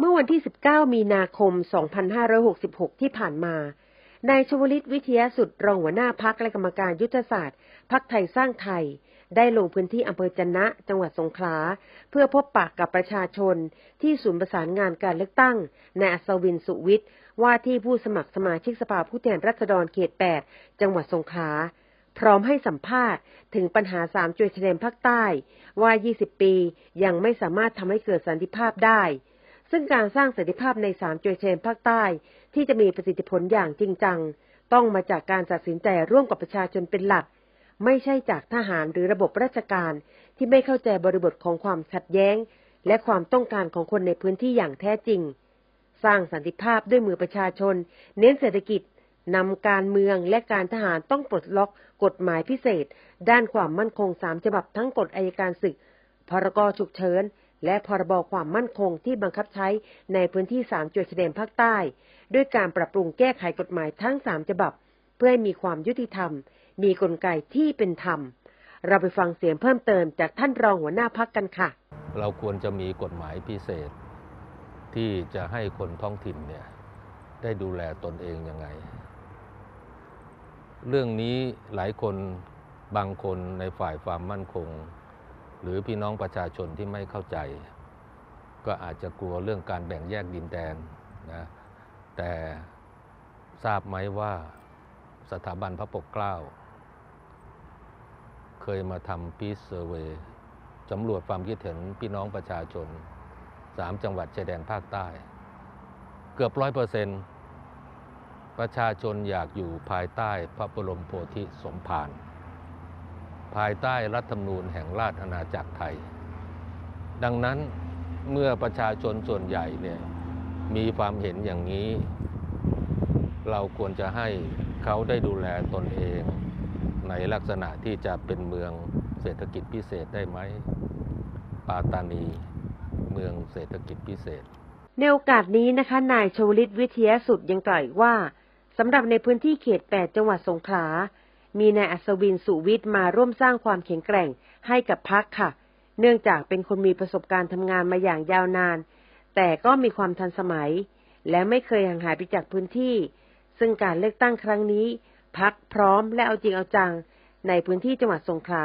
เมื่อวันที่ 19 มีนาคม 2566 ที่ผ่านมานายชวลิตวิทยาสุดรองหัวหน้าพักและกรรมการยุทธศาสตร์พักไทยสร้างไทย ได้ลงพื้นที่อำเภอจันนะ จังหวัดสงขลา เพื่อพบปะกับประชาชน ที่ศูนย์ประสานงานการเลือกตั้งนายอัศวินสุวิทย์ ว่าที่ผู้สมัครสมาชิกสภาผู้แทนราษฎรเขต 8 จังหวัดสงขลา พร้อมให้สัมภาษณ์ ถึงปัญหาสามจุดชายแดนภาคใต้ ว่า 20 ปียังไม่สามารถทำให้เกิดสันติภาพได้ ซึ่งการสร้างเสันติภาพในสามจุดชายนภาคใต้ ที่จะมีประสิทธิผลอย่างจริงจัง ต้องมาจากการตัดสินใจร่วมกับประชาชนเป็นหลัก ไม่ใช่จากทหารหรือระบบราชการที่ไม่เข้าใจบริบทของความขัดแย้ง และความต้องการของคนในพื้นที่อย่างแท้จริง สร้างสันติภาพด้วยมือประชาชน เน้นเศรษฐกิจนำการเมืองและการทหารต้องปลดล็อกกฎหมายพิเศษ ด้านความมั่นคงสามฉบับทั้งกฎอายการศึก พรกฉุกเฉิน และพรบความมั่นคงที่บังคับใช้ในพื้นที่สามจุดชายแดนภาคใต้ ด้วยการปรับปรุงแก้ไขกฎหมายทั้งสามฉบับ เพื่อให้มีความยุติธรรม มีกลไกที่เป็นธรรม เราไปฟังเสียงเพิ่มเติมจากท่านรองหัวหน้าพักกันค่ะ เราควรจะมีกฎหมายพิเศษ ที่จะให้คนท้องถิ่นเนี่ยได้ดูแลตนเองยังไง เรื่องนี้หลายคนบางคนในฝ่ายความมั่นคง หรือพี่น้องประชาชนที่ไม่เข้าใจ ก็อาจจะกลัวเรื่องการแบ่งแยกดินแดนนะแต่ทราบไหมว่าสถาบันพระปกเกล้า เคยมาทำพีซเซอร์เวย์สำรวจความคิดเห็นพี่น้องประชาชนสามจังหวัดชายแดนภาคใต้ เกือบร้อยเปอร์เซ็นต์ประชาชนอยากอยู่ภายใต้พระบรมโพธิสมภาร ภายใต้รัฐธรรมนูญแห่งราชอาณาจักรไทย ดังนั้นเมื่อประชาชนส่วนใหญ่เนี่ยมีความเห็นอย่างนี้ เราควรจะให้เขาได้ดูแลตนเอง ในลักษณะที่จะเป็นเมืองเศรษฐกิจพิเศษได้ไหม ปาตานีเมืองเศรษฐกิจพิเศษ ในโอกาสนี้นะคะ นายชวลิตวิทยาสุดยังกล่าวว่าสำหรับในพื้นที่เขต 8 จังหวัดสงขลา มีนายอัศวินสุวิทย์มาร่วมสร้างความแข็งแกร่งให้กับพักค่ะ เนื่องจากเป็นคนมีประสบการณ์ทำงานมาอย่างยาวนาน แต่ก็มีความทันสมัย และไม่เคยห่างหายไปจากพื้นที่ ซึ่งการเลือกตั้งครั้งนี้พักพร้อมและเอาจริงเอาจังในพื้นที่จังหวัดสงขลา